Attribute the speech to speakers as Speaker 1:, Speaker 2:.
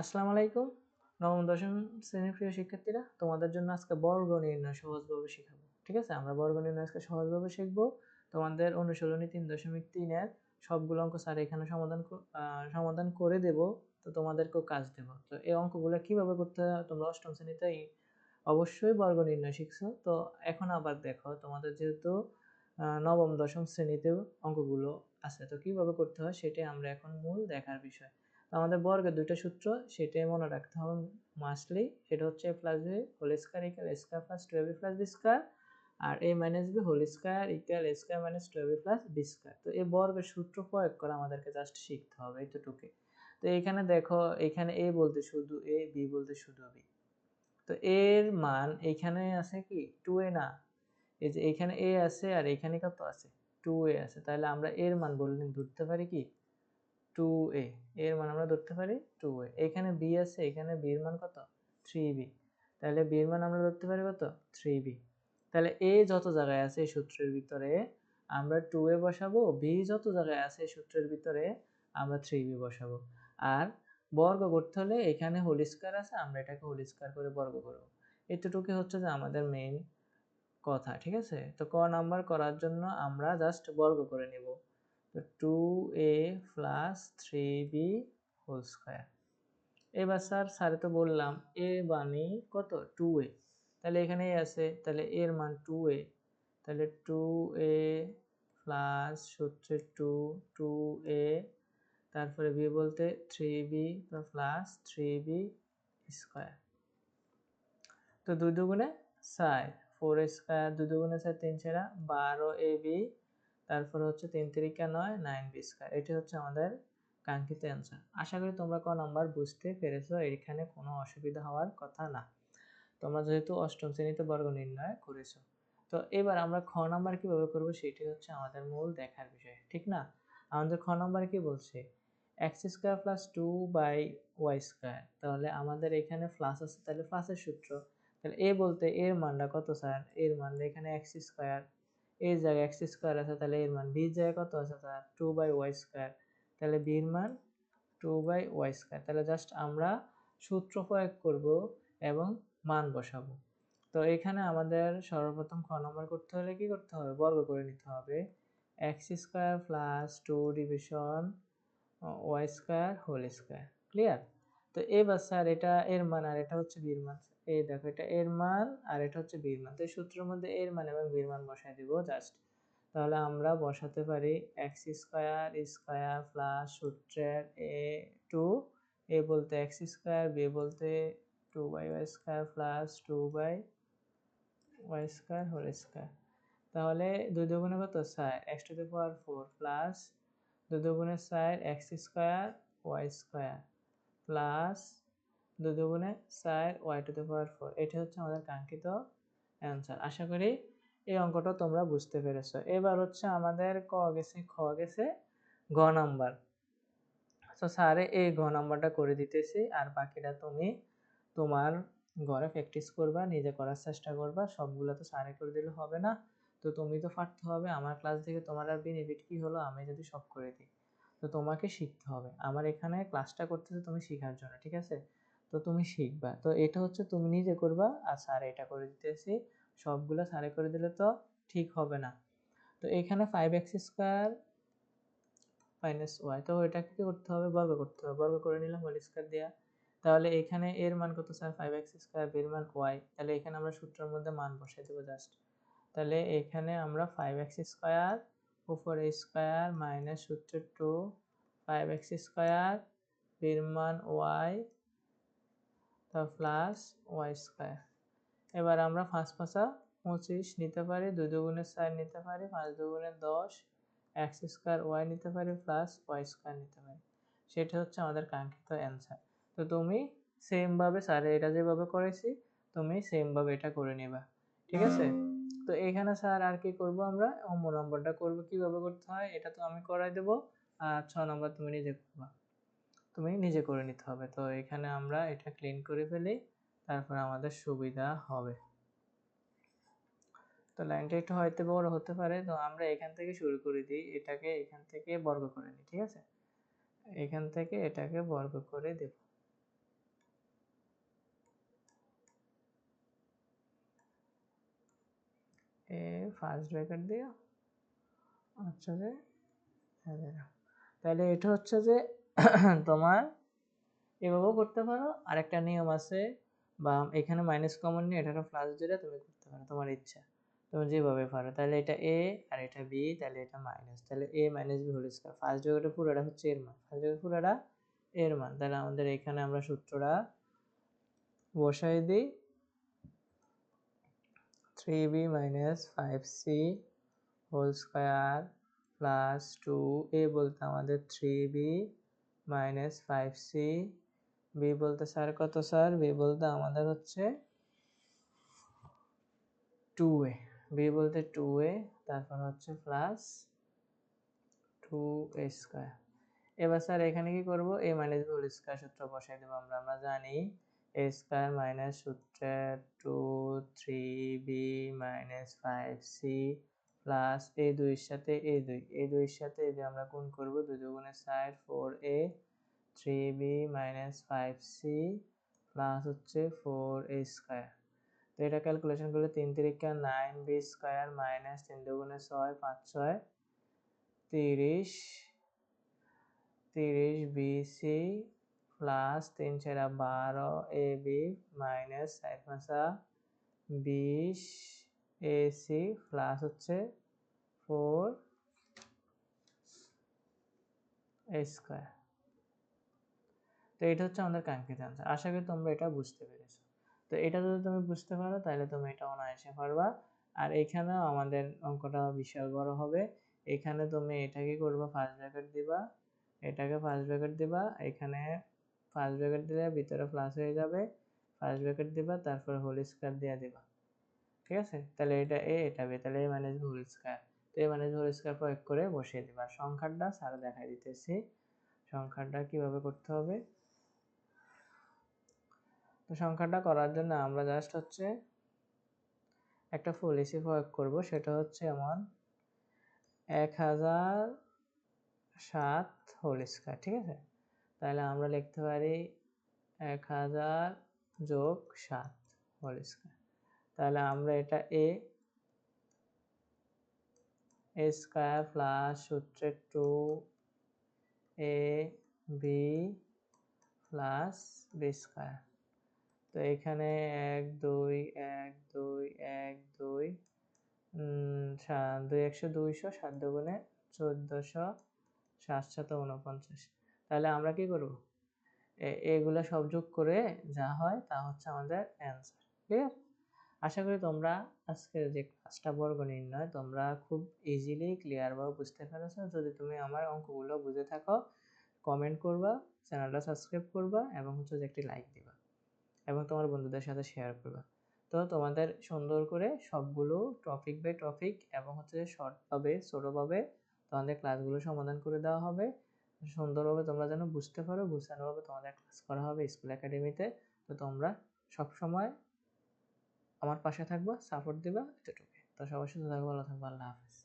Speaker 1: আসসালামু আলাইকুম। নবম, দশম শ্রেণির প্রিয় শিক্ষার্থীরা, তোমাদের জন্য আজকে বর্গ নির্ণয় সহজভাবে শেখাবো, ঠিক আছে? আমরা বর্গ নির্ণয় আজকে সহজভাবে শিখব। তোমাদের অনুশীলনী তিন দশমিক তিনের সবগুলো অঙ্ক স্যার এখানে সমাধান সমাধান করে দেব, তো তোমাদেরকেও কাজ দেব। তো এই অঙ্কগুলো কীভাবে করতে হয়, তোমরা অষ্টম শ্রেণীতে অবশ্যই বর্গ নির্ণয় শিখছো। তো এখন আবার দেখো, তোমাদের যেহেতু নবম, দশম শ্রেণীতেও অঙ্কগুলো আছে, তো কীভাবে করতে হয় সেটাই আমরা এখন মূল দেখার বিষয়। আমাদের বর্গের দুইটা সূত্র সেটাই মনে রাখতে হবে মাসলি। সেটা হচ্ছে A plus B whole square equal square plus two B plus B square R A minus B whole square equal A square minus two B plus B square তো এই বর্গের সূত্র প্রয়োগ করা আমাদেরকে জাস্ট শিখতে হবে এইটুকুকে তো এখানে দেখো, এখানে এ বলতে শুধু এ বি বলতে শুধু বি তো এর মান এখানে আছে কি? টু এ না। এই যে এখানে এ আছে আর এখানে কত আছে? টু এ আছে। তাহলে আমরা এর মান বললে ধরতে পারি কি? টু এ এর মান আমরা ধরতে পারি টু এ এখানে বি আছে, এখানে বির মান কত? থ্রি বি তাহলে বির মান আমরা ধরতে পারি কত? থ্রি বি তাহলে এ যত জায়গায় আছে এই সূত্রের ভিতরে আমরা টু এ বসাবো বি যত জায়গায় আছে এই সূত্রের ভিতরে আমরা থ্রি বি বসাবো। আর বর্গ করতে হলে এখানে হোল স্কোয়ার আছে, আমরা এটাকে হোল স্কোয়ার করে বর্গ করব। এতটুকু হচ্ছে যে আমাদের মেইন কথা, ঠিক আছে? তো ক নাম্বার করার জন্য আমরা জাস্ট বর্গ করে নেব। তো two A plus three B whole square এবার স্যার স্যারে তো বললাম এ বানি কত? টু এ তাহলে এখানে আছে, তাহলে এর মান টু এ তাহলে টু এ প্লাস হচ্ছে টু টু এ তারপরে বি বলতে three B plus three B square তো দুই দুগুণে চার ফোর স্কোয়ার দুই দুগুণে চার তিন ছেড়া, বারো এ বি তারপর হচ্ছে তিন তিরিকা নয়, নাইন বি স্কোয়ার এটি হচ্ছে আমাদের কাঙ্ক্ষিত অ্যান্সার আশা করি তোমরা ক নাম্বার বুঝতে পেরেছ, এখানে কোনো অসুবিধা হওয়ার কথা না। তোমরা যেহেতু অষ্টম শ্রেণীতে বর্গ নির্ণয় করেছ। তো এবার আমরা খ নাম্বার কীভাবে করব সেটি হচ্ছে আমাদের মূল দেখার বিষয়, ঠিক না? আমাদের খ নাম্বার কি বলছে? X square plus two by Y square তাহলে আমাদের এখানে প্লাস আছে, তাহলে প্লাসের সূত্র। তাহলে এ বলতে এর মানটা কত স্যার এর মান এখানে এক্স স্কোয়ার এর জায়গায় এক্স স্কোয়ার আছে, তাহলে এর মান বির জায়গায় কত আছে? তার টু বাই ওয়াই স্কোয়ার তাহলে বির মান টু বাই ওয়াই স্কোয়ার তাহলে জাস্ট আমরা সূত্র প্রয়োগ করব এবং মান বসাবো। তো এখানে আমাদের সর্বপ্রথম খ নম্বর করতে হলে কি করতে হবে? বর্গ করে নিতে হবে। X square plus two division Y square whole square clear তো এবার স্যার এটা এর মান আর এটা হচ্ছে বীর মান এই দেখো, এটা এর মান আর এটা হচ্ছে বীর মান। তো এই সূত্রের মধ্যে এর মান এবং বীর মান বসাই দিব জাস্ট তাহলে আমরা বসাতে পারি এক্স স্কোয়ার স্কোয়ার প্লাস সূত্রের এ টু এ বলতে এক্স স্কোয়ার বি বলতে two by Y square plus two by Y square whole square তাহলে দুই দুগুণে কত? Sir X to the power four plus দুই দুগুণে sir X square Y square plus দুই দুগুণে Y to the power four. এটি হচ্ছে আমাদের কাঙ্ক্ষিত অ্যান্সার আশা করি এই অঙ্কটা তোমরা বুঝতে পেরেছ। এবার হচ্ছে আমাদের ক গেছে, খ গেছে ঘ নাম্বার। তো স্যারে এই ঘ নাম্বারটা করে দিতেছি আর বাকিটা তুমি তোমার ঘরে প্র্যাকটিস করবা, নিজে করার চেষ্টা করবা, সবগুলো তো স্যারে করে দিলে হবে না। তো তুমি তো পারতে হবে, আমার ক্লাস থেকে তোমার আর বেনিফিট কি হলো, আমি যদি সব করে দিই। তো তোমাকে শিখতে হবে। আমার এখানে ক্লাসটা করতেছে তুমি শেখার জন্য, ঠিক আছে? তো তুমি শিখবা। তো এটা হচ্ছে তুমি নিজে করবা আর স্যার এটা করে দিতেছি। সবগুলো স্যারে করে দিলে তো ঠিক হবে না। তো এখানে five X square minus Y তো এটাকে কি করতে হবে? বর্গ করতে হবে। বর্গ করে নিলাম হোল স্কোয়ার দেওয়া তাহলে এখানে এর মান কত স্যার ফাইভ এক্স স্কোয়ার বের মান ওয়াই তাহলে এখানে আমরা সূত্রের মধ্যে মান বসাই দেবো জাস্ট তাহলে এখানে আমরা ফাইভ এক্স স্কোয়ার উপর স্কোয়ার মাইনাস সূত্র টু ফাইভ এক্স স্কোয়ার বের মান ওয়াই তা প্লাস ওয়াই স্কোয়ার এবার আমরা পাঁচ পাঁচা পঁচিশ নিতে পারি, দুই দুগুণের চার নিতে পারি, পাঁচ দুগুণের দশ এক্স স্কোয়ার ওয়াই নিতে পারি প্লাস ওয়াই স্কোয়ার নিতে পারি। সেটা হচ্ছে আমাদের কাঙ্ক্ষিত অ্যান্সার তো তুমি সেমভাবে স্যারে এটা যেভাবে করেছি, তুমি সেমভাবে এটা করে নেবা। ঠিক আছে? তো এখানে স্যার আর কি করব আমরা? অম্ম নম্বরটা করব। কীভাবে করতে হয়? এটা তো আমি করাই দেবো। আর ছ নম্বর তুমি নিজে করবা। তুমি নিজে করে নিতে হবে। তো এখানে আমরা এটা ক্লিন করে ফেলি, তারপর আমাদের সুবিধা হবে। তো লাইনটা একটু হয়তো বড় হতে পারে, তো আমরা এখান থেকে শুরু করে দিই, এটাকে এখান থেকে বর্গ করে নিই, ঠিক আছে? এখান থেকে এটাকে বর্গ করে দেব। এ ফার্স্ট ব্যাকেট দিও আচ্ছা যে হ্যাঁ, হ্যাঁ, হ্যাঁ। তাহলে এটা হচ্ছে যে তোমার এভাবেও করতে পারো। আরেকটা নিয়ম আছে, বা এখানে মাইনাস কমন নিয়ে এটা প্লাস দিলে তুমি করতে পারো, তোমার ইচ্ছা। তুমি যেভাবে পারো, তাহলে এটা এ আর এটা বি তাহলে এটা মাইনাস তাহলে A minus B whole square first জায়গাটা পুরোটা হচ্ছে এর মান। ফার্স্ট জায়গাটা পুরোটা এর মান। তাহলে আমাদের এখানে আমরা সূত্রটা বসাই দিই। Three B minus five C whole square plus two A বলতে আমাদের three B minus five C. B বলতে স্যার কত স্যার? বি বলতে আমাদের হচ্ছে টু এ বি বলতে টু এ তারপর হচ্ছে প্লাস টু এ স্কোয়ার এবার স্যার এখানে কি করব? A minus B whole square সূত্র বসাই দেবো, আমরা আমরা জানি। এ স্কোয়ার মাইনাস সূত্রে two three B minus five C plus A দুইয়ের সাথে এ দুই। এ দুইয়ের সাথে যে আমরা গুণ করব, দুই দুগুণে side four A three B minus five C plus হচ্ছে ফোর এ স্কোয়ার তো এটা ক্যালকুলেশন করলে তিন তিরিকা নাইন বি স্কোয়ার মাইনাস তিন দুগুণে ছয়, পাঁচ ছয়, তিরিশ তিরিশ বিসি প্লাস তিন চারা বারো এ বি মাইনাস চার পাঁচা বিশ এসি প্লাস হচ্ছে ফোর এ স্কোয়ার তো এটা হচ্ছে আমাদের কাঙ্ক্ষিত আনসার আশা করি তোমরা এটা বুঝতে পেরেছ। তো এটা যদি তুমি বুঝতে পারো, তাহলে তুমি এটা অনায়াসে পারবা। আর এখানেও আমাদের অঙ্কটা বিশাল বড় হবে। এখানে তুমি এটাকে করবা ফার্স্ট ব্র্যাকেট দিবা। এটাকে ফার্স্ট ব্র্যাকেট দিবা। এখানে ফার্স্ট ব্র্যাকেট দিলে ভিতরে প্লাস হয়ে যাবে। ফার্স্ট ব্র্যাকেট দিবা, তারপর হোল স্কয়ার দিয়ে দিবা। ঠিক আছে? তাহলে এটা এ এটা বি তাহলে A minus B whole square তো এ মাইনাস হোল স্কয়ার প্রয়োগ করে বসিয়ে দিবা। সংখ্যাটা স্যার দেখাই দিতেছি। সংখ্যাটা কীভাবে করতে হবে? তো সংখ্যাটা করার জন্য আমরা জাস্ট হচ্ছে একটা পলিসি প্রয়োগ করব। সেটা হচ্ছে এমন এক হাজার সাত হোল স্কয়ার ঠিক আছে? তাহলে আমরা লিখতে পারি এক হাজার যোগ সাত হোল স্কয়ার তাহলে আমরা এটা এ এ স্কয়ার প্লাস সূত্রে two A B plus B square তো এখানে এক, দুই এক দুই এক, দুই দুই, একশো দুইশো, সাত দুগুণে চোদ্দোশো সাতশত উনপঞ্চাশ তাহলে আমরা কি করব? এগুলো সব যোগ করে যা হয় তা হচ্ছে আমাদের অ্যান্সার ক্লিয়ার আশা করি তোমরা আজকের যে ক্লাসটা বর্গ নির্ণয়, তোমরা খুব ইজিলি ক্লিয়ারভাবে বুঝতে পেরেছ। যদি তুমি আমার অঙ্কগুলো বুঝে থাকো কমেন্ট করবা চ্যানেলটা সাবস্ক্রাইব করবা এবং হচ্ছে যে একটি লাইক দিবা এবং তোমার বন্ধুদের সাথে শেয়ার করবা। তো তোমাদের সুন্দর করে সবগুলো টপিক বাই টপিক এবং হচ্ছে শর্টভাবে ছোটোভাবে তোমাদের ক্লাসগুলো সমাধান করে দেওয়া হবে। সুন্দরভাবে তোমরা যেন বুঝতে পারো, গুছানোভাবে তোমাদের ক্লাস করা হবে স্কুল একাডেমিতে তো তোমরা সব সময় আমার পাশে থাকবা সাপোর্ট দিবা এতটুকু তো সবার সাথে থাকব ভালো থাকব আল্লাহ হাফিজ।